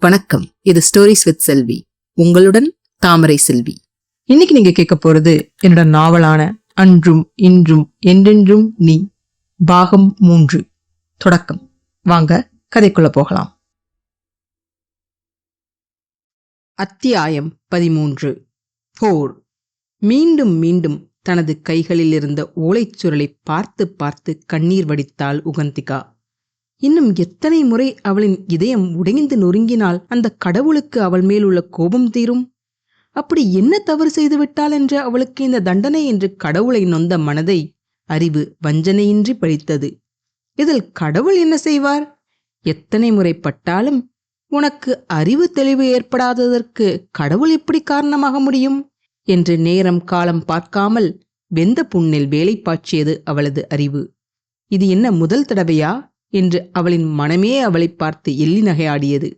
வணக்கம். இது stories with செல்வி. உங்களுடன் தாமரை செல்வி. இன்னைக்கு நீங்க கேட்க போறது என்னோட நாவலான அன்றும் இன்றும் என்றென்றும் நீ பாகம் மூன்று. தொடக்கம். வாங்க கதைக்குள்ள போகலாம். அத்தியாயம் பதிமூன்று. போர். மீண்டும் மீண்டும் தனது கைகளில் இருந்த ஓலைச்சுருளை பார்த்து பார்த்து கண்ணீர் வடித்தாள் உகந்திகா. இன்னும் எத்தனை முறை அவளின் இதயம் உடைந்து நொறுங்கினால் அந்த கடவுளுக்கு அவள் மேல் உள்ள கோபம் தீரும்? அப்படி என்ன தவறு செய்து விட்டாள் என்று அவளுக்கு இந்த தண்டனை என்று கடவுளை நொந்த மனதை அறிவு வஞ்சனையின்றி பழித்தது. இதில் கடவுள் என்ன செய்வார்? எத்தனை முறை பட்டாலும் உனக்கு அறிவு தெளிவு ஏற்படாததற்கு கடவுள் எப்படி காரணமாக முடியும்? என்று நேரம் காலம் பார்க்காமல் வெந்த புண்ணில் வேலை பாய்ச்சியது அவளது அறிவு. இது என்ன முதல் தடவையா? என்று அவளின் மனமே அவளை பார்த்து எள்ளி நகையாடியது.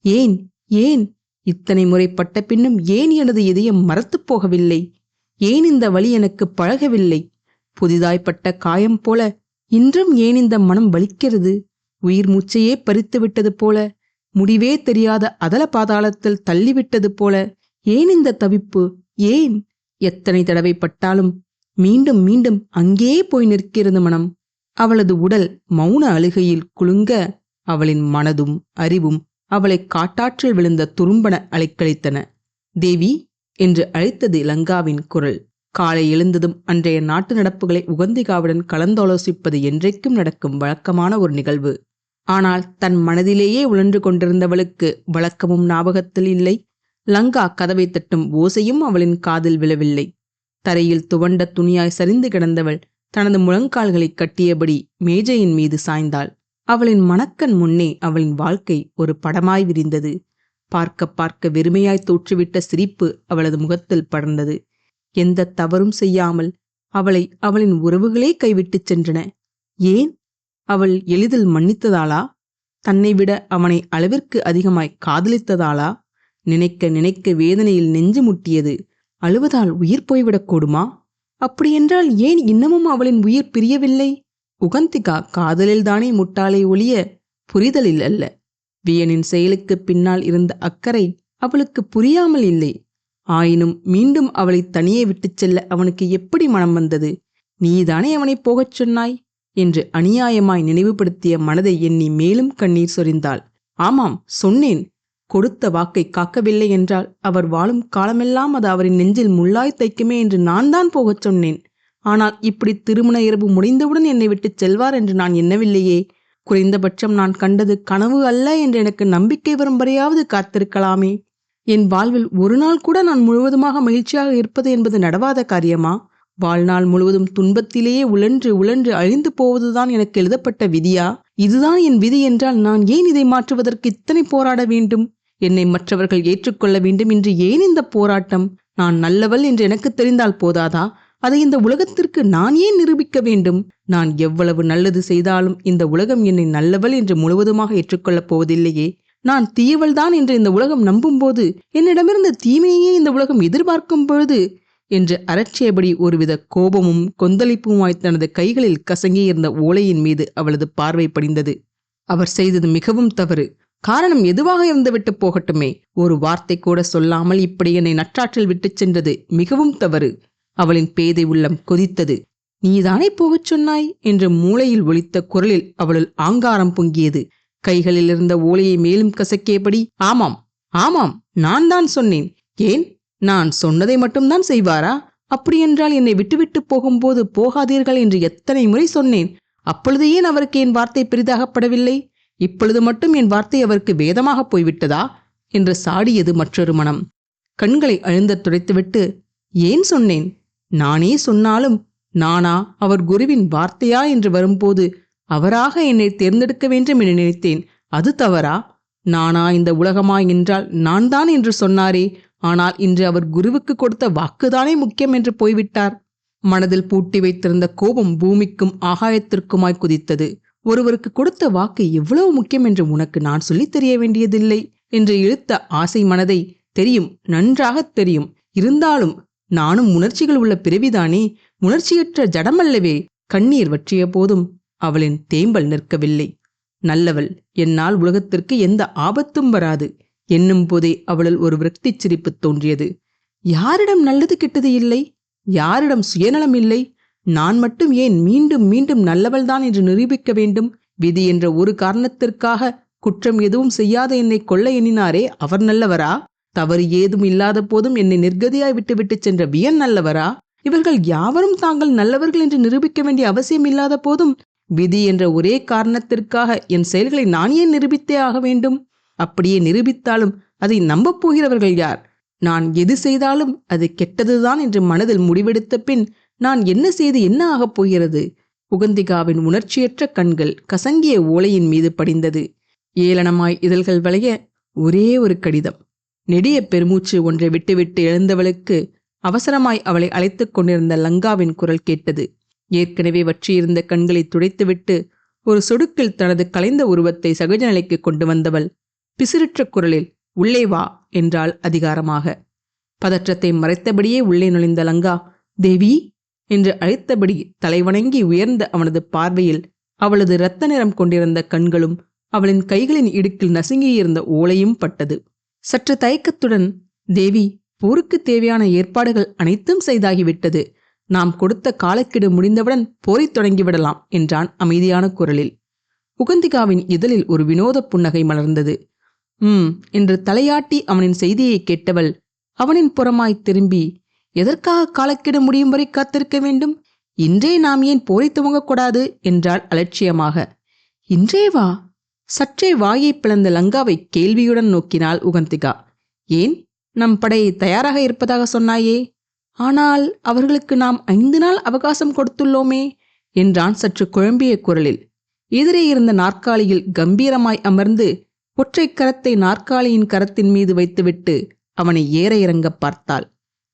ஏன் ஏன்? இத்தனை முறைப்பட்ட பின்னும் ஏன் எனது இதயம் மறத்துப் போகவில்லை? ஏன் இந்த வழி எனக்கு பழகவில்லை? புதிதாய்ப்பட்ட காயம் போல இன்றும் ஏன் இந்த மனம் வலிக்கிறது? உயிர் மூச்சையே பறித்து விட்டது போல முடிவே தெரியாத அதல பாதாளத்தில் தள்ளிவிட்டது போல ஏன் இந்த தவிப்பு? ஏன்? எத்தனை தடவை பட்டாலும் மீண்டும் மீண்டும் அங்கே போய் நிற்கிறது மனம். அவளது உடல் மௌன அழுகையில் குலுங்க அவளின் மனதும் அறிவும் அவளை காட்டாற்றில் விழுந்த துரும்பன அலைக்கழித்தன. தேவி என்று அழைத்தது லங்காவின் குரல். காலை எழுந்ததும் அன்றைய நாட்டு நடப்புகளை உகந்திகாவுடன் கலந்தாலோசிப்பது என்றைக்கும் நடக்கும் வழக்கமான ஒரு நிகழ்வு. ஆனால் தன் மனதிலேயே உழன்று கொண்டிருந்தவளுக்கு வழக்கமும் ஞாபகத்தில் இல்லை. லங்கா கதவை தட்டும் ஓசையும் அவளின் காதில் விழவில்லை. தரையில் துவண்ட துணியாய் சரிந்து கிடந்தவள் தனது முழங்கால்களை கட்டியபடி மேஜையின் மீது சாய்ந்தாள். அவளின் மணக்கண் முன்னே அவளின் வாழ்க்கை ஒரு படமாய் விரிந்தது. பார்க்க பார்க்க வெறுமையாய் தோற்றுவிட்ட சிரிப்பு அவளது முகத்தில் படர்ந்தது. எந்த தவறும் செய்யாமல் அவளை அவளின் உறவுகளே கைவிட்டுச் சென்றன. ஏன்? அவள் எளிதில் மன்னித்ததாளா? தன்னை விட அவனை அளவிற்கு அதிகமாய் காதலித்ததாளா? நினைக்க நினைக்க வேதனையில் நெஞ்சு முட்டியது. அழுவதால் உயிர் போய்விடக்கூடுமா அப்படியென்றால் ஏன் இன்னமும் அவளின் உயிர் பிரியவில்லை? உகந்திகா காதலில்தானே முட்டாளை ஒளிய புரிதலில் அல்ல. வியனின் செயலுக்கு பின்னால் இருந்த அக்கறை அவளுக்கு புரியாமல் இல்லை. ஆயினும் மீண்டும் அவளை தனியே விட்டுச் செல்ல அவனுக்கு எப்படி மனம் வந்தது? நீதானே அவனை போகச் சொன்னாய்? என்று அநியாயமாய் நினைவுபடுத்திய மனதை எண்ணி மேலும் கண்ணீர் சொரிந்தாள். ஆமாம் சொன்னேன். கொடுத்த வாக்கை காக்கவில்லை என்றால் அவர் வாழும் காலமெல்லாம் அது அவரின் நெஞ்சில் முள்ளாய் தைக்குமே என்று நான் தான் போகச் சொன்னேன். ஆனால் இப்படி திருமண இரவு முடிந்தவுடன் என்னை விட்டுச் செல்வார் என்று நான் எண்ணவில்லையே. குறைந்தபட்சம் நான் கண்டது கனவு அல்ல என்று எனக்கு நம்பிக்கை வரும் வரையாவது காத்திருக்கலாமே. என் வாழ்வில் ஒரு நாள் கூட நான் முழுவதுமாக மகிழ்ச்சியாக இருப்பது என்பது நடவாத காரியமா? வாழ்நாள் முழுவதும் துன்பத்திலேயே உழன்று உழன்று அழிந்து போவதுதான் எனக்கு எழுதப்பட்ட விதியா? இதுதான் என் விதி என்றால் நான் ஏன் இதை மாற்றுவதற்கு இத்தனை போராட வேண்டும்? என்னை மற்றவர்கள் ஏற்றுக்கொள்ள வேண்டும் என்று ஏன் இந்த போராட்டம்? நான் நல்லவள் என்று எனக்கு தெரிந்தால் போதாதா? அதை இந்த உலகத்திற்கு நான் ஏன் நிரூபிக்க வேண்டும்? நான் எவ்வளவு நல்லது செய்தாலும் இந்த உலகம் என்னை நல்லவள் என்று முழுவதுமாக ஏற்றுக்கொள்ளப் போவதில்லையே. நான் தீயவள்தான் என்று இந்த உலகம் நம்பும்போது என்னிடமிருந்த தீமையே இந்த உலகம் எதிர்பார்க்கும் பொழுது என்று அரட்சியபடி ஒருவித கோபமும் கொந்தளிப்புமாய் தனது கைகளில் கசங்கியிருந்த ஓலையின் மீது அவளது பார்வை படிந்தது. அவர் செய்தது மிகவும் தவறு. காரணம் எதுவாக இருந்து விட்டு போகட்டுமே? ஒரு வார்த்தை கூட சொல்லாமல் இப்படி என்னை நற்றாற்றில் விட்டுச் சென்றது மிகவும் தவறு. அவளின் பேதை உள்ளம் கொதித்தது. நீதானே போகச் சொன்னாய்? என்று மூளையில் ஒலித்த குரலில் அவளுள் ஆங்காரம் பொங்கியது. கைகளில் இருந்த ஓலையை மேலும் கசக்கியபடி ஆமாம் ஆமாம் நான் தான் சொன்னேன். ஏன்? நான் சொன்னதை மட்டும்தான் செய்வாரா? அப்படியென்றால் என்னை விட்டுவிட்டு போகும்போது போகாதீர்கள் என்று எத்தனை முறை சொன்னேன். அப்பொழுது ஏன் அவருக்கு என் வார்த்தை பெரிதாகப்படவில்லை? இப்பொழுது மட்டும் என் வார்த்தை அவருக்கு வேதமாக போய்விட்டதா? என்று சாடியது மற்றொரு மனம். கண்களை அழுந்த துடைத்துவிட்டு ஏன் சொன்னேன்? நானே சொன்னாலும் நானா அவர் குருவின் வார்த்தையா என்று வரும்போது அவராக என்னை தேர்ந்தெடுக்க வேண்டும் என நினைத்தேன். அது தவறா? நானா இந்த உலகமா என்றால் நான் தான் என்று சொன்னாரே. ஆனால் இன்று அவர் குருவுக்கு கொடுத்த வாக்குதானே முக்கியம் என்று போய்விட்டார். மனதில் பூட்டி வைத்திருந்த கோபம் பூமிக்கும் ஆகாயத்திற்குமாய் குதித்தது. ஒருவருக்கு கொடுத்த வாக்கு எவ்வளவு முக்கியம் என்று உனக்கு நான் சொல்லித் தெரிய வேண்டியதில்லை என்று இழுத்த ஆசை மனதை தெரியும் நன்றாகத் தெரியும். இருந்தாலும் நானும் உணர்ச்சிகள் உள்ள பிறவிதானே உணர்ச்சியற்ற ஜடமல்லவே கண்ணீர் வற்றிய போதும் அவளின் தேம்பல் நிற்கவில்லை. நல்லவள் என்னால் உலகத்திற்கு எந்த ஆபத்தும் வராது. என்னும் போதே அவளில் ஒரு விரக்திச் சிரிப்பு தோன்றியது. யாரிடம் நல்லது கெட்டது இல்லை? யாரிடம் சுயநலம் இல்லை? நான் மட்டும் ஏன் மீண்டும் மீண்டும் நல்லவள்தான் என்று நிரூபிக்க வேண்டும்? விதி என்ற ஒரு காரணத்திற்காக குற்றம் எதுவும் செய்யாத என்னை கொல்ல எண்ணினாரே அவர் நல்லவரா? தவறு ஏதும் இல்லாத போதும் என்னை நிர்கதியாய் விட்டுவிட்டு சென்ற வியன் நல்லவரா? இவர்கள் யாவரும் தாங்கள் நல்லவர்கள் என்று நிரூபிக்க வேண்டிய அவசியம் இல்லாத போதும் விதி என்ற ஒரே காரணத்திற்காக என் செயல்களை நான் ஏன் நிரூபித்தே ஆக வேண்டும்? அப்படியே நிரூபித்தாலும் அதை நம்பப் போகிறவர்கள் யார்? நான் எது செய்தாலும் அது கெட்டதுதான் என்று மனதில் முடிவெடுத்த பின் நான் என்ன செய்து என்ன ஆகப் போகிறது? உகந்திகாவின் உணர்ச்சியற்ற கண்கள் கசங்கிய ஓலையின் மீது படிந்தது. ஏளனமாய் இதழ்கள் வளைய ஒரே ஒரு கடிதம். நெடிய பெருமூச்சு ஒன்றை விட்டுவிட்டு எழுந்தவளுக்கு அவசரமாய் அவளை அழைத்துக் கொண்டிருந்த லங்காவின் குரல் கேட்டது. ஏற்கனவே வற்றியிருந்த கண்களை துடைத்துவிட்டு ஒரு சொடுக்கில் தனது கலைந்த உருவத்தை சகஜ நிலைக்கு கொண்டு வந்தவள் பிசிறிற்ற குரலில் உள்ளே வா என்றாள் அதிகாரமாக. பதற்றத்தை மறைத்தபடியே உள்ளே நுழைந்த லங்கா தேவி என்று அழைத்தபடி தலைவணங்கி உயர்ந்த அவனது பார்வையில் அவளது இரத்த நிறம் கொண்டிருந்த கண்களும் அவளின் கைகளின் இடுக்கில் நசுங்கியிருந்த ஓலையும் பட்டது. சற்று தயக்கத்துடன் தேவி போருக்கு தேவையான ஏற்பாடுகள் அனைத்தும் செய்தாகிவிட்டது. நாம் கொடுத்த காலக்கெடு முடிந்தவுடன் போரைத் தொடங்கிவிடலாம் என்றான் அமைதியான குரலில். உகந்திகாவின் இதழில் ஒரு வினோத புன்னகை மலர்ந்தது. ம் என்று தலையாட்டி அவனின் செய்தியை கேட்டவள் அவனின் புறமாய் திரும்பி எதற்காக காலக்கெடு முடியும் வரை காத்திருக்க வேண்டும்? இன்றே நாம் ஏன் போரை துவங்கக்கூடாது? என்றாள் அலட்சியமாக. இன்றே வா. சற்றே வாயை பிளந்த லங்காவை கேள்வியுடன் நோக்கினாள் உகந்திகா. ஏன்? நம் படை தயாராக இருப்பதாக சொன்னாயே. ஆனால் அவர்களுக்கு நாம் ஐந்து நாள் அவகாசம் கொடுத்துள்ளோமே என்றான் சற்று குழம்பிய குரலில். எதிரே இருந்த நாற்காலியில் கம்பீரமாய் அமர்ந்து ஒற்றை கரத்தை நாற்காலியின் கரத்தின் மீது வைத்துவிட்டு அவனை ஏற இறங்க பார்த்தாள்.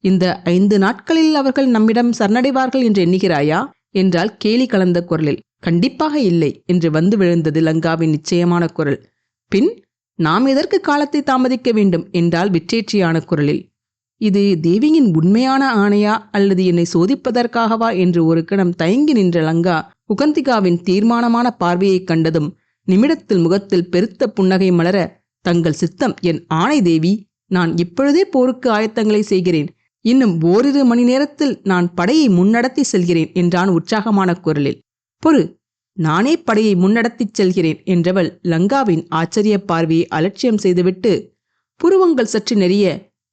இந்த ஐந்து நாட்களில் அவர்கள் நம்மிடம் சரணடைவார்கள் என்று எண்ணுகிறாயா? என்றால் கேலி கலந்த குரலில் கண்டிப்பாக இல்லை என்று வந்து விழுந்தது லங்காவின் நிச்சயமான குரல். பின் நாம் எதற்கு காலத்தை தாமதிக்க வேண்டும்? என்றால் விற்றேற்றியான குரலில் இது தேவியின் உண்மையான ஆணையா? அல்லது என்னை சோதிப்பதற்காகவா? என்று ஒரு கணம் தயங்கி நின்ற லங்கா உகந்திகாவின் தீர்மானமான பார்வையைக் கண்டதும் நிமிடத்தில் முகத்தில் பெருத்த புன்னகை மலர தங்கள் சித்தம் என் ஆணை தேவி நான் இப்பொழுதே போருக்கு ஆயத்தங்களை செய்கிறேன். இன்னும் ஓரிரு மணி நேரத்தில் நான் படையை முன்னடத்தி செல்கிறேன் என்றான் உற்சாகமான குரலில். பொறு நானே படையை முன்னடத்திச் செல்கிறேன் என்றவள் லங்காவின் ஆச்சரிய பார்வையை அலட்சியம் செய்துவிட்டு புருவங்கள் சற்று நெறிய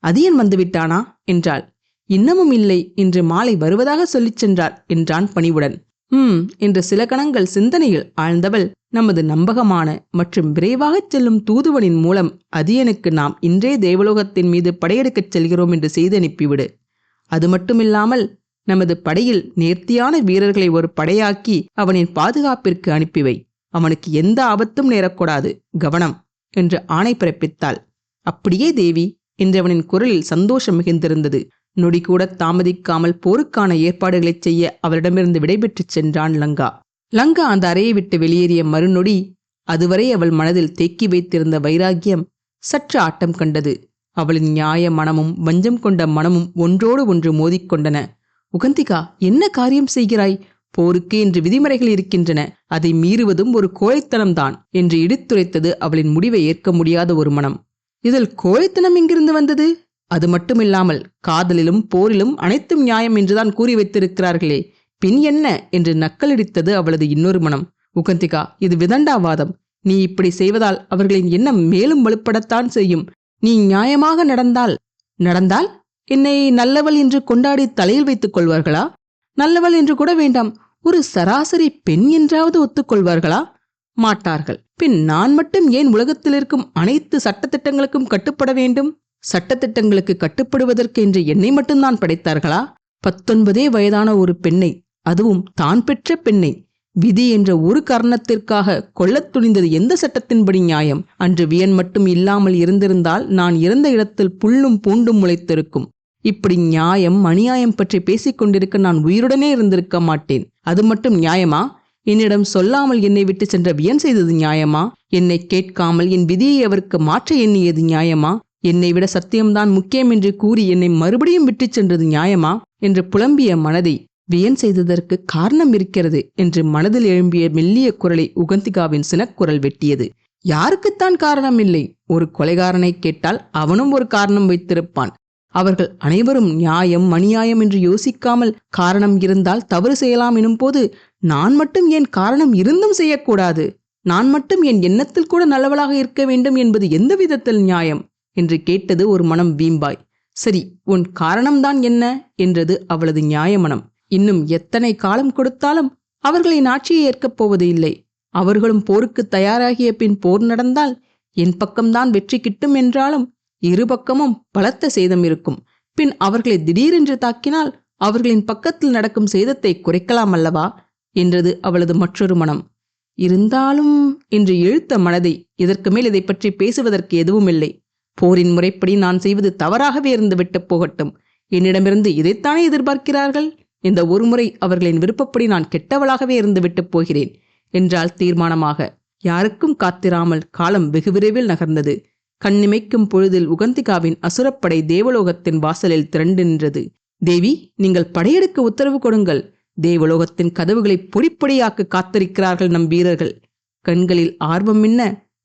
அதியன் வந்துவிட்டானா? என்றாள். இன்னமும் இல்லை இன்று மாலை வருவதாக சொல்லிச் சென்றார் என்றான் பணிவுடன். ஹம் என்று சில கணங்கள் சிந்தனையில் ஆழ்ந்தவள் நமது நம்பகமான மற்றும் விரைவாகச் செல்லும் தூதுவனின் மூலம் அதியனுக்கு நாம் இன்றே தேவலோகத்தின் மீது படையெடுக்கச் செல்கிறோம் என்று செய்து அனுப்பிவிடு. அது மட்டுமில்லாமல் நமது படையில் நேர்த்தியான வீரர்களை ஒரு படையாக்கி அவனின் பாதுகாப்பிற்கு அனுப்பிவை. அவனுக்கு எந்த ஆபத்தும் நேரக்கூடாது. கவனம் என்று ஆணை பிறப்பித்தாள். அப்படியே தேவி என்றவனின் குரலில் சந்தோஷம் மிகுந்திருந்தது. நொடி தாமதிக்காமல் போருக்கான ஏற்பாடுகளைச் செய்ய அவளிடமிருந்து விடைபெற்றுச் சென்றான் லங்கா. லங்கா அந்த அறையை விட்டு வெளியேறிய மறுநொடி அதுவரை அவள் மனதில் தேக்கி வைத்திருந்த வைராக்கியம் சற்று ஆட்டம் கண்டது. அவளின் நியாய மனமும் வஞ்சம் கொண்ட மனமும் ஒன்றோடு ஒன்று மோதிக்கொண்டன உகந்திகா என்ன காரியம் செய்கிறாய்? போருக்கு என்று விதிமுறைகள் இருக்கின்றன. அதை மீறுவதும் ஒரு கோழைத்தனம்தான் என்று இடித்துரைத்தது அவளின் முடிவை ஏற்க முடியாத ஒரு மனம். இதில் கோழைத்தனம் எங்கிருந்து வந்தது? அது மட்டுமில்லாமல் காதலிலும் போரிலும் அனைத்தும் நியாயம் என்றுதான் கூறி வைத்திருக்கிறார்களே பின் என்ன என்று நக்கலடித்தது அவளது இன்னொரு மனம். உகந்திகா இது விதண்டாவாதம். நீ இப்படி செய்வதால் அவர்களின் எண்ணம் மேலும் வலுப்படத்தான் செய்யும். நீ நியாயமாக நடந்தால் நடந்தால் என்னை நல்லவள் என்று கொண்டாடி தலையில் வைத்துக் கொள்வார்களா? நல்லவள் என்று கூட வேண்டாம். ஒரு சராசரி பெண் என்றாவது ஒத்துக்கொள்வார்களா? மாட்டார்கள். பின் நான் மட்டும் ஏன் உலகத்தில் இருக்கும் அனைத்து சட்டத்திட்டங்களுக்கும் கட்டுப்பட வேண்டும்? சட்டத்திட்டங்களுக்கு கட்டுப்படுவதற்கு என்று என்னை மட்டும்தான் படைத்தார்களா? பத்தொன்பதே வயதான ஒரு பெண்ணை அதுவும் தான் பெற்ற பெண்ணை விதி என்ற ஒரு காரணத்திற்காக கொல்லத் துணிந்தது எந்த சட்டத்தின்படி நியாயம்? அன்று வியன் மட்டும் இல்லாமல் இருந்திருந்தால் நான் இறந்த இடத்தில் புல்லும் பூண்டும் முளைத்திருக்கும். இப்படி நியாயம் அநியாயம் பற்றி பேசிக் கொண்டிருக்க நான் உயிருடனே இருந்திருக்க மாட்டேன். அது மட்டும் நியாயமா? என்னிடம் சொல்லாமல் என்னை விட்டு சென்ற வியன் செய்தது நியாயமா? என்னை கேட்காமல் என் விதியை அவருக்கு மாற்ற எண்ணியது நியாயமா? என்னை விட சத்தியம்தான் முக்கியம் என்று கூறி என்னை மறுபடியும் விட்டுச் சென்றது நியாயமா? என்று புலம்பிய மனதை வியன் செய்ததற்கு காரணம் இருக்கிறது என்று மனதில் எழும்பிய மெல்லிய குரலை உகந்திகாவின் சினக்குரல் வெட்டியது. யாருக்குத்தான் காரணம் இல்லை? ஒரு கொலைகாரனை கேட்டால் அவனும் ஒரு காரணம் வைத்திருப்பான். அவர்கள் அனைவரும் நியாயம் அநியாயம் என்று யோசிக்காமல் காரணம் இருந்தால் தவறு செய்யலாம் எனும் போது நான் மட்டும் ஏன் காரணம் இருந்தும் செய்யக்கூடாது? நான் மட்டும் என் எண்ணத்தில் கூட நல்லவளாக இருக்க வேண்டும் என்பது எந்த விதத்தில் நியாயம்? என்று கேட்டது ஒரு மனம் வீம்பாய். சரி உன் காரணம்தான் என்ன? என்றது அவளது நியாயமனம். இன்னும் எத்தனை காலம் கொடுத்தாலும் அவர்களின் ஆட்சியை ஏற்கப் போவது இல்லை. அவர்களும் போருக்கு தயாராகிய பின் போர் நடந்தால் என் பக்கம்தான் வெற்றி கிட்டும் என்றாலும் இரு பக்கமும் பலத்த சேதம் இருக்கும். பின் அவர்களை திடீரென்று தாக்கினால் அவர்களின் பக்கத்தில் நடக்கும் சேதத்தை குறைக்கலாம் அல்லவா? என்றது அவளது மற்றொரு மனம். இருந்தாலும் என்று இழுத்த மனதை இதற்கு மேல் இதை பற்றி பேசுவதற்கு எதுவும் இல்லை. போரின் முறைப்படி நான் செய்வது தவறாகவே இருந்து விட்டு போகட்டும். என்னிடமிருந்து இதைத்தானே எதிர்பார்க்கிறார்கள்? இந்த ஒருமுறை அவர்களின் விருப்பப்படி நான் கெட்டவளாகவே இருந்து விட்டு போகிறேன் என்றால் தீர்மானமாக. யாருக்கும் காத்திராமல் காலம் வெகு விரைவில் நகர்ந்தது. கண்ணிமைக்கும் பொழுதில் உகந்திகாவின் அசுரப்படை தேவலோகத்தின் வாசலில் திரண்டு நின்றது. தேவி நீங்கள் படையெடுக்க உத்தரவு கொடுங்கள். தேவலோகத்தின் கதவுகளை பொடிப்பொடியாக்க காத்திருக்கிறார்கள் நம் வீரர்கள். கண்களில் ஆர்வம் என்ன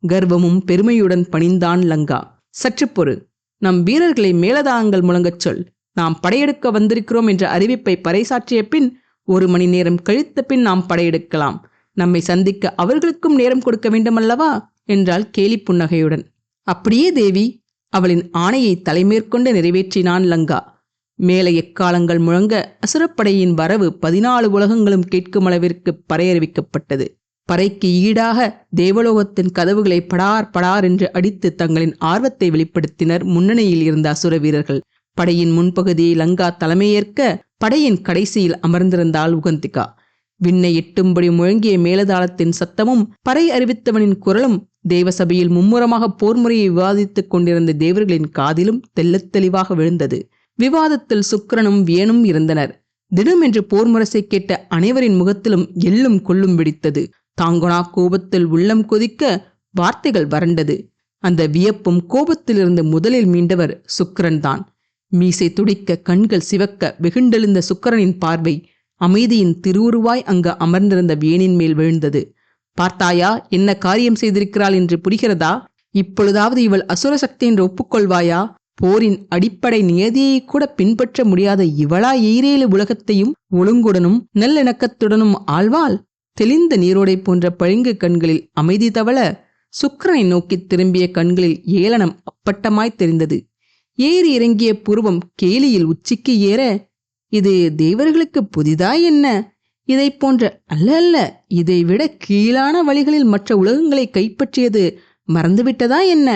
கர்வமும் பெருமையுடன் பணிந்தான் லங்கா. சற்று பொறு நம் வீரர்களை மேலதாங்கள் முழங்கச் சொல். நாம் படையெடுக்க வந்திருக்கிறோம் என்ற அறிவிப்பை பறைசாற்றிய பின் ஒரு மணி நேரம் கழித்த பின் நாம் படையெடுக்கலாம். நம்மை சந்திக்க அவர்களுக்கும் நேரம் கொடுக்க வேண்டுமல்லவா? என்றாள் கேலி புன்னகையுடன். அப்படியே தேவி அவளின் ஆணையை தலைமேற்கொண்டு நிறைவேற்றினான் லங்கா. மேலே எக்காலங்கள் முழங்க அசுரப்படையின் வரவு பதினாலு உலகங்களும் கேட்கும் அளவிற்கு பறையறிவிக்கப்பட்டது. பறைக்கு ஈடாக தேவலோகத்தின் கதவுகளை படார் படார் என்று அடித்து தங்களின் ஆர்வத்தை வெளிப்படுத்தினர் முன்னணியில் இருந்த அசுர வீரர்கள். படையின் முன்பகுதியை லங்கா தலைமையேற்க படையின் கடைசியில் அமர்ந்திருந்தாள் உகந்திகா. விண்ணை எட்டும்படி முழங்கிய மேலதாளத்தின் சத்தமும் பறை அறிவித்தவனின் குரலும் தேவசபையில் மும்முரமாக போர்முறையை விவாதித்துக் கொண்டிருந்த தேவர்களின் காதிலும் தெள்ளத் தெளிவாக விழுந்தது. விவாதத்தில் சுக்கரனும் வியனும் இருந்தனர். திடமென்று போர் முரசை கேட்ட அனைவரின் முகத்திலும் எள்ளும் கொள்ளும் வெடித்தது. தாங்குனா கோபத்தில் உள்ளம் கொதிக்க வார்த்தைகள் வறண்டது. அந்த வியப்பும் கோபத்திலிருந்து முதலில் மீண்டவர் சுக்கிரன் தான் மீசை துடிக்க கண்கள் சிவக்க வெகுண்டெழுந்த சுக்கிரனின் பார்வை அமைதியின் திருவுருவாய் அங்கு அமர்ந்திருந்த வேனின் மேல் விழுந்தது. பார்த்தாயா என்ன காரியம் செய்திருக்கிறாள் என்று புரிகிறதா? இப்பொழுதாவது இவள் அசுர சக்தி என்று ஒப்புக்கொள்வாயா? போரின் அடிப்படை நியதியை கூட பின்பற்ற முடியாத இவளா ஈரேழு உலகத்தையும் ஒழுங்குடனும் நல்லிணக்கத்துடனும் ஆழ்வாள் தெளிந்த நீரோடை போன்ற பழுங்கு கண்களில் அமைதி தவள சுக்கரனை நோக்கித் திரும்பிய கண்களில் ஏளனம் அப்பட்டமாய் தெரிந்தது. ஏறி இறங்கிய புருவம் கேலியில் உச்சிக்கு ஏற இது தேவர்களுக்கு புதிதா என்ன? இதை போன்ற அல்ல அல்ல இதைவிட கீழான வழிகளில் மற்ற உலகங்களை கைப்பற்றியது மறந்துவிட்டதா என்ன?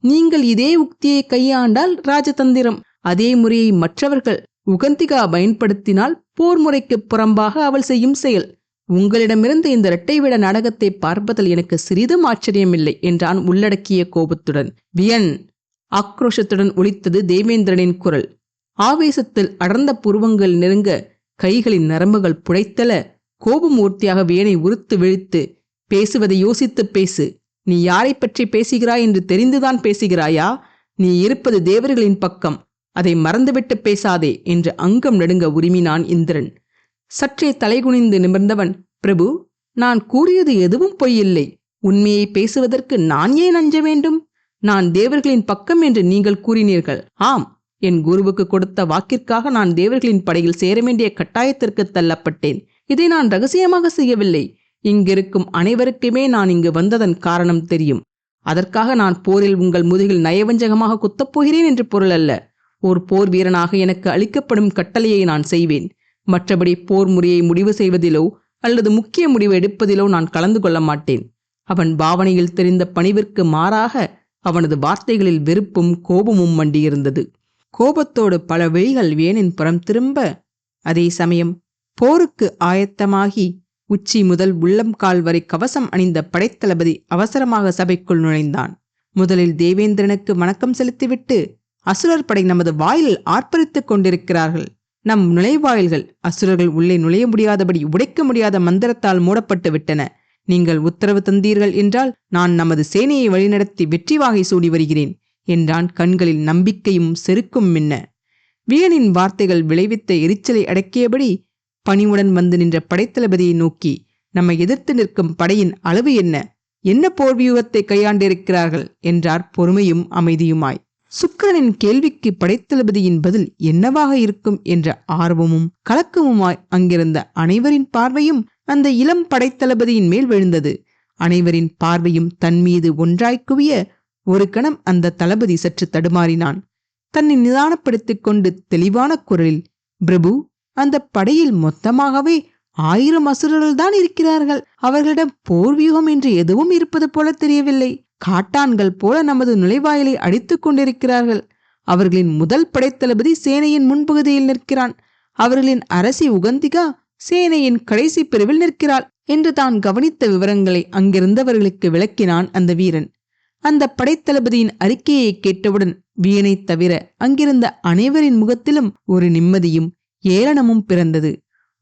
நீங்கள் இதே உக்தியை கையாண்டால் ராஜதந்திரம். அதே முறையை மற்றவர்கள் உகந்திகா பயன்படுத்தினால் போர் முறைக்கு புறம்பாக அவள் செய்யும் செயல். உங்களிடமிருந்து இந்த இரட்டைவிட நாடகத்தை பார்ப்பதில் எனக்கு சிறிதும் ஆச்சரியமில்லை என்றான் உள்ளடக்கிய கோபத்துடன். வியன் ஆக்ரோஷத்துடன் ஒலித்தது தேவேந்திரனின் குரல். ஆவேசத்தில் அடர்ந்த புருவங்கள் நெருங்க கைகளின் நரம்புகள் புடைத்தல கோபமூர்த்தியாக வியனை உறுத்து விழித்து பேசுவதை யோசித்துப் பேசு. நீ யாரை பற்றி பேசுகிறாய் என்று தெரிந்துதான் பேசுகிறாயா? நீ இருப்பது தேவர்களின் பக்கம். அதை மறந்துவிட்டு பேசாதே என்று அங்கம் நடுங்க உரிமினான் இந்திரன். சற்றே தலைகுனிந்து நிமிர்ந்தவன் பிரபு நான் கூறியது எதுவும் பொய்யில்லை. உண்மையை பேசுவதற்கு நான் ஏன் அஞ்ச வேண்டும்? நான் தேவர்களின் பக்கம் என்று நீங்கள் கூறினீர்கள். ஆம் என் குருவுக்கு கொடுத்த வாக்கிற்காக நான் தேவர்களின் படையில் சேர வேண்டிய கட்டாயத்திற்கு தள்ளப்பட்டேன். இதை நான் ரகசியமாக செய்யவில்லை. இங்கிருக்கும் அனைவருக்குமே நான் இங்கு வந்ததன் காரணம் தெரியும். அதற்காக நான் போரில் உங்கள் முதுகில் நயவஞ்சகமாக குத்தப் போகிறேன் என்று பொருள் அல்ல. ஒரு போர் வீரனாக எனக்கு அளிக்கப்படும் கட்டளையை நான் செய்வேன். மற்றபடி போர் முறையை முடிவு செய்வதிலோ அல்லது முக்கிய முடிவு எடுப்பதிலோ நான் கலந்து கொள்ள மாட்டேன். அவன் பாவனையில் தெரிந்த பணிவிற்கு மாறாக அவனது வார்த்தைகளில் வெறுப்பும் கோபமும் மண்டியிருந்தது. கோபத்தோடு பல விழிகள் வேனின் புறம் திரும்ப அதே சமயம் போருக்கு ஆயத்தமாகி உச்சி முதல் உள்ளம் கால் வரை கவசம் அணிந்த படைத்தளபதி அவசரமாக சபைக்குள் நுழைந்தான். முதலில் தேவேந்திரனுக்கு வணக்கம் செலுத்திவிட்டு அசுரர் படை நமது வாயிலில் ஆர்ப்பரித்துக் கொண்டிருக்கிறார்கள். நம் நுழைவாயில்கள் அசுரர்கள் உள்ளே நுழைய முடியாதபடி உடைக்க முடியாத மந்திரத்தால் மூடப்பட்டு விட்டன. நீங்கள் உத்தரவு தந்தீர்கள் என்றால் நான் நமது சேனையை வழிநடத்தி வெற்றி வாகை சூடி வருகிறேன் என்றான் கண்களில் நம்பிக்கையும் செருக்கும் மின்ன. வீரனின் வார்த்தைகள் விளைவித்த எரிச்சலை அடக்கியபடி பணிவுடன் வந்து நின்ற படைத்தளபதியை நோக்கி நம்மை எதிர்த்து நிற்கும் படையின் அளவு என்ன? என்ன போர்வியூகத்தை கையாண்டிருக்கிறார்கள்? என்றார் பொறுமையும் அமைதியுமாய். சுக்கரனின் கேள்விக்கு படைத்தளபதியின் பதில் என்னவாக இருக்கும் என்ற ஆர்வமும் கலக்கமுமாய் அங்கிருந்த அனைவரின் பார்வையும் அந்த இளம் படைத்தளபதியின் மேல் விழுந்தது. அனைவரின் பார்வையும் தன் மீது ஒன்றாய் குவிய ஒரு கணம் அந்த தளபதி சற்று தடுமாறினான். தன்னை நிதானப்படுத்திக் கொண்டு தெளிவான குரலில் பிரபு அந்த படையில் மொத்தமாகவே ஆயிரம் அசுரர்கள் தான் இருக்கிறார்கள். அவர்களிடம் போர் வியூகம் என்று எதுவும் இருப்பது போல தெரியவில்லை. காட்டான்கள் போல நமது நுழைவாயிலை அடித்துக் கொண்டிருக்கிறார்கள். அவர்களின் முதல் படைத்தளபதி சேனையின் முன்பகுதியில் நிற்கிறான். அவர்களின் அரசி உகந்திகா சேனையின் கடைசி பிரிவில் நிற்கிறாள் என்று தான் கவனித்த விவரங்களை அங்கிருந்தவர்களுக்கு விளக்கினான் அந்த வீரன். அந்த படைத்தளபதியின் அறிக்கையை கேட்டவுடன் வீணை தவிர அங்கிருந்த அனைவரின் முகத்திலும் ஒரு நிம்மதியும் ஏளனமும் பிறந்தது.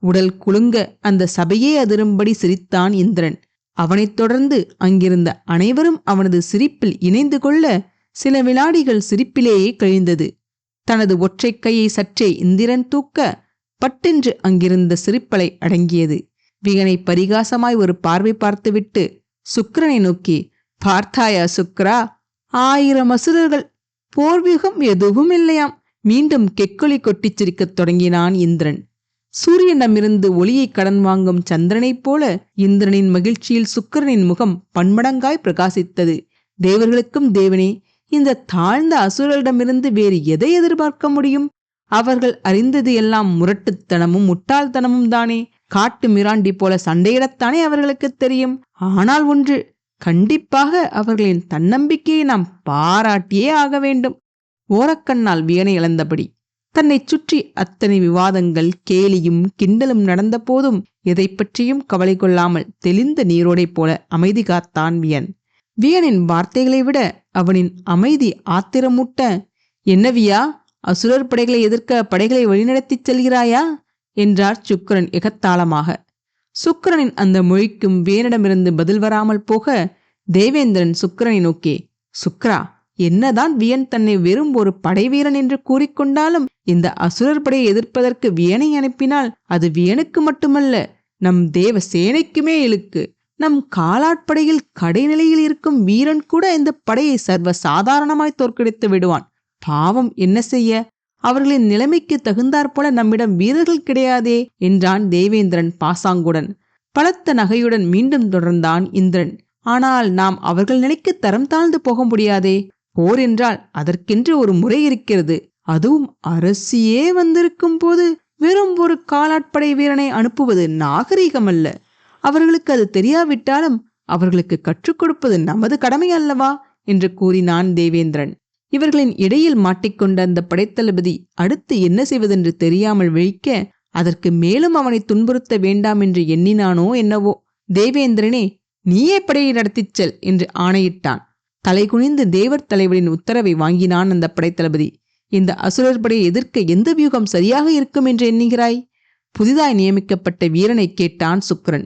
உடல் குலுங்க அந்த சபையே அதிரும்படி சிரித்தான் இந்திரன். அவனைத் தொடர்ந்து அங்கிருந்த அனைவரும் அவனது சிரிப்பில் இணைந்து கொள்ள சில வினாடிகள் சிரிப்பிலேயே கழிந்தது. தனது ஒற்றைக் கையை சற்றே இந்திரன் தூக்க பட்டென்று அங்கிருந்த சிரிப்பலை அடங்கியது. விகனை பரிகாசமாய் ஒரு பார்வை பார்த்துவிட்டு சுக்கிரனை நோக்கி பார்த்தாயா சுக்ரா ஆயிரம் அசுரர்கள் போர்வியூகம் எதுவும் இல்லையாம். மீண்டும் கெக்கொலி கொட்டிச் சிரிக்கத் தொடங்கினான் இந்திரன். சூரியனிடமிருந்து ஒளியை கடன் வாங்கும் சந்திரனைப் போல இந்திரனின் மகிழ்ச்சியில் சுக்கிரனின் முகம் பன்மடங்காய் பிரகாசித்தது. தேவர்களுக்கும் தேவனே இந்த தாழ்ந்த அசுரரிடமிருந்து வேறு எதை எதிர்பார்க்க முடியும்? அவர்கள் அறிந்தது எல்லாம் முரட்டுத்தனமும் முட்டாள்தனமும் தானே. காட்டு மிராண்டி போல சண்டையிடத்தானே அவர்களுக்கு தெரியும். ஆனால் ஒன்று கண்டிப்பாக அவர்களின் தன்னம்பிக்கையை நாம் பாராட்டியே ஆக வேண்டும். ஓரக்கண்ணால் வியனை இழந்தபடி. தன்னைச் சுற்றி அத்தனை விவாதங்கள் கேலியும் கிண்டலும் நடந்த போதும் எதை பற்றியும் கவலை கொள்ளாமல் தெளிந்த நீரோடைப் போல அமைதி காத்தான் வியன் வியனின் வார்த்தைகளை விட அவனின் அமைதி ஆத்திரமூட்ட என்ன வியா அசுரர் படைகளை எதிர்க்க படைகளை வழிநடத்திச் செல்கிறாயா? என்றார் சுக்கிரன் எகத்தாளமாக. சுக்கிரனின் அந்த மொழிக்கும் வியனிடமிருந்து பதில் வராமல் போக தேவேந்திரன் சுக்கரனை நோக்கி சுக்ரா என்னதான் வியன் தன்னை வெறும் ஒரு படைவீரன் என்று கூறிக்கொண்டாலும் இந்த அசுரர் படையை எதிர்ப்பதற்கு வியனை அனுப்பினால் அது வியனுக்கு மட்டுமல்ல நம் தேவ சேனைக்குமே இழுக்கு. நம் காலாட்படையில் கடைநிலையில் இருக்கும் வீரன் கூட இந்த படையை சர்வ சாதாரணமாய் தோற்கடித்து விடுவான். பாவம் என்ன செய்ய? அவர்களின் நிலைமைக்கு தகுந்தாற்போல நம்மிடம் வீரர்கள் கிடையாதே என்றான் தேவேந்திரன் பாசாங்குடன். பலத்த நகையுடன் மீண்டும் தொடர்ந்தான் இந்திரன். ஆனால் நாம் அவர்கள் நிலைக்கு தரம் தாழ்ந்து போக முடியாதே போர் என்றால் அதற்கென்று ஒரு முறை இருக்கிறது. அதுவும் அரசியே வந்திருக்கும் போது வெறும் ஒரு காலாட்படை வீரனை அனுப்புவது நாகரீகமல்ல. அவர்களுக்கு அது தெரியாவிட்டாலும் அவர்களுக்கு கற்றுக் கொடுப்பது நமது கடமை அல்லவா? என்று கூறினான் தேவேந்திரன். இவர்களின் இடையில் மாட்டிக்கொண்ட அந்த படைத்தளபதி அடுத்து என்ன செய்வதென்று தெரியாமல் விழிக்க அதற்கு மேலும் அவனை துன்புறுத்த வேண்டாம் என்று எண்ணினானோ என்னவோ? தேவேந்திரனே நீயே படையை நடத்திச் செல் என்று ஆணையிட்டான். தலைகுனிந்து தேவர் தலைவரின் உத்தரவை வாங்கினான் அந்த படைத்தளபதி. இந்த அசுரர் படையை எதிர்க்க எந்த வியூகம் சரியாக இருக்கும் என்று எண்ணுகிறாய்? புதிதாய் நியமிக்கப்பட்ட வீரனை கேட்டான் சுக்கிரன்.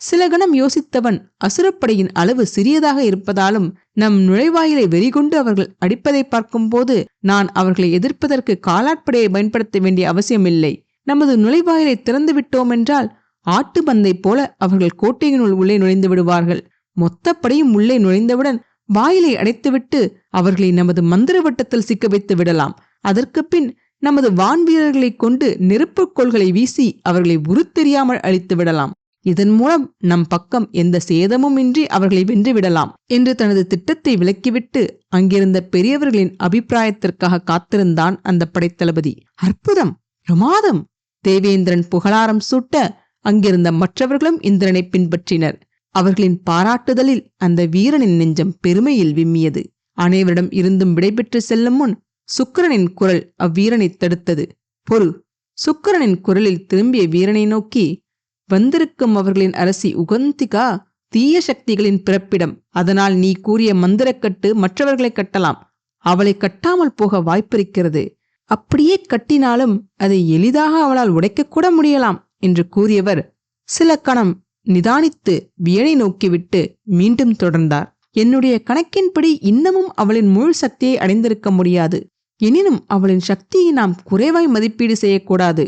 சில கணம் யோசித்தவன் அசுரப்படையின் அளவு சிறியதாக இருப்பதாலும் நம் நுழைவாயிலை வெறிகொண்டு அவர்கள் அடிப்பதை பார்க்கும்போது நான் அவர்களை எதிர்ப்பதற்கு காலாட்படையை பயன்படுத்த வேண்டிய அவசியமில்லை. நமது நுழைவாயிலை திறந்து விட்டோம் என்றால் ஆட்டு பந்தை போல அவர்கள் கோட்டையினுள் உள்ளே நுழைந்து விடுவார்கள். மொத்தப்படையும் உள்ளே நுழைந்தவுடன் வாயிலை அடைத்துவிட்டு அவர்களை நமது மந்திர வட்டத்தில் சிக்க வைத்து விடலாம். அதற்கு பின் நமது வான் வீரர்களைக் கொண்டு நெருப்புக் கோள்களை வீசி அவர்களை உருத்தெரியாமல் அழித்து விடலாம். இதன் மூலம் நம் பக்கம் எந்த சேதமும் இன்றி அவர்களை வென்றுவிடலாம் என்று தனது திட்டத்தை விலக்கிவிட்டு அங்கிருந்த பெரியவர்களின் அபிப்பிராயத்திற்காக காத்திருந்தான் அந்த படைத்தளபதி. அற்புதம்! பிரமாதம்! தேவேந்திரன் புகழாரம் சூட்ட அங்கிருந்த மற்றவர்களும் இந்திரனை பின்பற்றினர். அவர்களின் பாராட்டுதலில் அந்த வீரனின் நெஞ்சம் பெருமையில் விம்மியது. அனைவரிடம் இருந்தும் விடைபெற்று செல்லும் முன் சுக்கரனின் குரல் அவ்வீரனை தடுத்தது. பொறு சுக்கிரனின் குரலில் திரும்பிய வீரனை நோக்கி வந்திருக்கும் அவர்களின் அரசி உகந்திகா தீய சக்திகளின் பிறப்பிடம். அதனால் நீ கூறிய மந்திரக்கட்டு மற்றவர்களை கட்டலாம். அவளை கட்டாமல் போக வாய்ப்பிருக்கிறது. அப்படியே கட்டினாலும் அதை எளிதாக அவளால் உடைக்கக்கூட முடியலாம் என்று கூறியவர். சில கணம் நிதானித்து வியனை நோக்கிவிட்டு மீண்டும் தொடர்ந்தார். என்னுடைய கணக்கின்படி இன்னமும் அவளின் முழு சக்தியை அடைந்திருக்க முடியாது. எனினும் அவளின் சக்தியை நாம் குறைவாய் மதிப்பீடு செய்யக்கூடாது.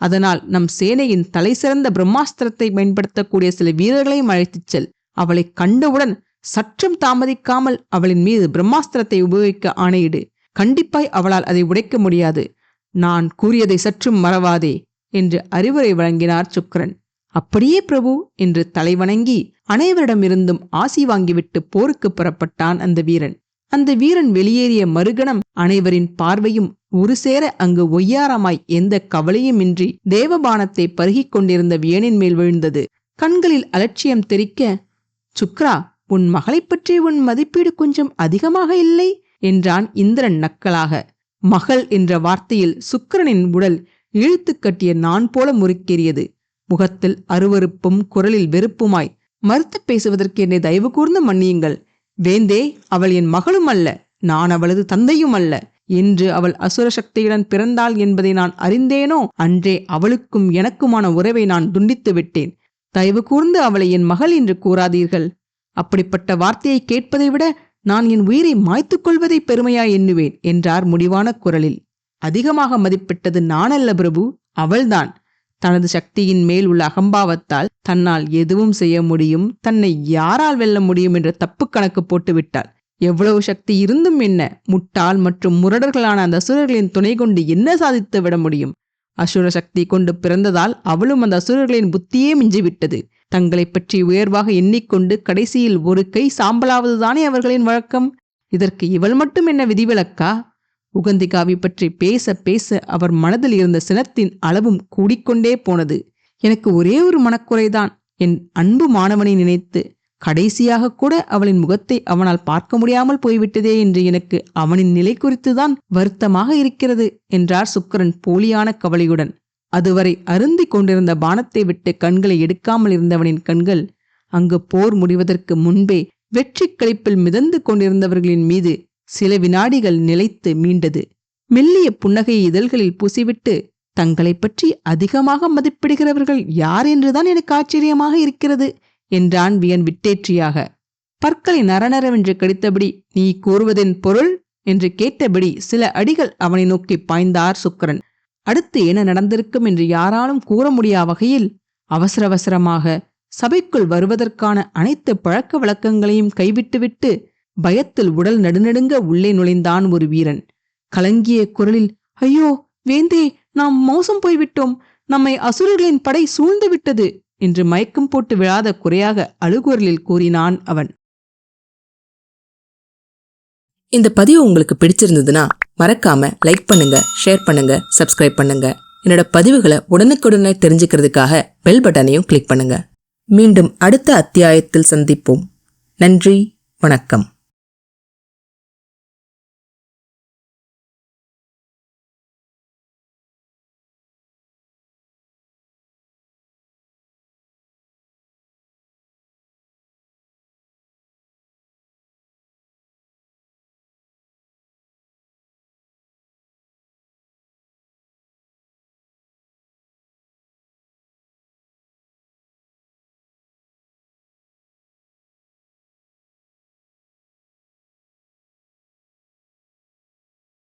அதனால் நம் சேனையின் தலைசிறந்த பிரம்மாஸ்திரத்தை பயன்படுத்தக்கூடிய சில வீரர்களையும் அழைத்துச் செல். அவளை கண்டவுடன் சற்றும் தாமதிக்காமல் அவளின் மீது பிரம்மாஸ்திரத்தை உபயோகிக்க ஆணையிடு. கண்டிப்பாய் அவளால் அதை உடைக்க முடியாது. நான் கூறியதை சற்றும் மறவாதே என்று அறிவுரை வழங்கினார் சுக்ரன் அப்படியே பிரபு என்று தலைவணங்கி அனைவரிடமிருந்தும் ஆசி வாங்கிவிட்டு போருக்கு புறப்பட்டான் அந்த வீரன். அந்த வீரன் வெளியேறிய மறுகணம் அனைவரின் பார்வையும் ஒரு சேர அங்கு ஒய்யாரமாய் எந்த கவலையுமின்றி தேவபானத்தை பருகிக் கொண்டிருந்த வியனின் மேல் விழுந்தது. கண்களில் அலட்சியம் தெரிக்க சுக்ரா உன் மகளைப் பற்றி உன் மதிப்பீடு கொஞ்சம் அதிகமாக இல்லை? என்றான் இந்திரன் நக்கலாக. மகள் என்ற வார்த்தையில் சுக்கரனின் உடல் இழுத்து கட்டிய நான் போல முறுக்கேறியது. முகத்தில் அருவருப்பும் குரலில் வெறுப்புமாய் மறுத்து பேசுவதற்கு என்னை தயவு கூர்ந்து மன்னியுங்கள். வேந்தே அவள் என் மகளும் அல்ல நான் அவளது தந்தையும் அல்ல. என்று அவள் அசுர சக்தியுடன் பிறந்தாள் என்பதை நான் அறிந்தேனோ அன்றே அவளுக்கும் எனக்குமான உறவை நான் துண்டித்து விட்டேன். தயவு கூர்ந்து அவளை என் மகள் என்று கூறாதீர்கள். அப்படிப்பட்ட வார்த்தையை கேட்பதை விட நான் என் உயிரை மாய்த்துக் கொள்வதை பெருமையாய் எண்ணுவேன் என்றார் முடிவான குரலில். அதிகமாக மதிப்பிட்டது நானல்ல பிரபு அவள்தான். தனது சக்தியின் மேல் உள்ள அகம்பாவத்தால் தன்னால் எதுவும் செய்ய முடியும் தன்னை யாரால் வெல்ல முடியும் என்ற தப்பு கணக்கு போட்டுவிட்டாள். எவ்வளவு சக்தி இருந்தும் என்ன முட்டாள் மற்றும் முரடர்களான அந்த அசுரர்களின் துணை கொண்டு என்ன சாதித்து விட முடியும்? அசுர சக்தி கொண்டு பிறந்ததால் அவளும் அந்த அசுரர்களின் புத்தியே மிஞ்சிவிட்டது. தங்களை பற்றி உயர்வாக எண்ணிக்கொண்டு கடைசியில் ஒரு கை சாம்பலாவதுதானே அவர்களின் வழக்கம்? இதற்கு இவள் மட்டும் என்ன விதிவிலக்கா? உகந்திகாவை பற்றி பேச பேச அவர் மனதில் இருந்த சினத்தின் அளவும் கூடிக்கொண்டே போனது. எனக்கு ஒரே ஒரு மனக்குறைதான். என் அன்பு மாணவனை நினைத்து கடைசியாக கூட அவளின் முகத்தை அவனால் பார்க்க முடியாமல் போய்விட்டதே என்று எனக்கு அவனின் நிலை குறித்துதான் வருத்தமாக இருக்கிறது என்றார் சுக்கரன் போலியான கவலையுடன். அதுவரை அருந்தி கொண்டிருந்த பானத்தை விட்டு கண்களை எடுக்காமல் இருந்தவனின் கண்கள் அங்கு போர் முடிவதற்கு முன்பே வெற்றி களிப்பில் மிதந்து கொண்டிருந்தவர்களின் மீது சில வினாடிகள் நிலைத்து மீண்டது. மெல்லிய புன்னகையை இதழ்களில் பூசிவிட்டு தங்களைப் பற்றி அதிகமாக மதிப்பிடுகிறவர்கள் யார் என்றுதான் எனக்கு ஆச்சரியமாக இருக்கிறது என்றான் வியன் விட்டேற்றியாக. பற்களை நரநரவென்று கடித்தபடி நீ கூறுவதென் பொருள்? என்று கேட்டபடி சில அடிகள் அவனை நோக்கி பாய்ந்தார் சுக்கரன். அடுத்து என்ன நடந்திருக்கும் என்று யாராலும் கூற முடியா வகையில் அவசர அவசரமாக சபைக்குள் வருவதற்கான அனைத்து பழக்க வழக்கங்களையும் கைவிட்டுவிட்டு பயத்தில் உடல் நடுநடுங்க உள்ளே நுழைந்தான் ஒரு வீரன். கலங்கிய குரலில் ஐயோ வேந்தே நாம் மோசம் போய்விட்டோம். நம்மை அசுரர்களின் படை சூழ்ந்து விட்டது என்று மயக்கம் போட்டு விழாத குறையாக அழுகுரலில் கூறினான் அவன். இந்த பதிவு உங்களுக்கு பிடிச்சிருந்ததுன்னா மறக்காம லைக் பண்ணுங்க ஷேர் பண்ணுங்க சப்ஸ்கிரைப் பண்ணுங்க. என்னோட பதிவுகளை உடனுக்குடனே தெரிஞ்சுக்கிறதுக்காக பெல் பட்டனையும் கிளிக் பண்ணுங்க. மீண்டும் அடுத்த அத்தியாயத்தில் சந்திப்போம். நன்றி வணக்கம்.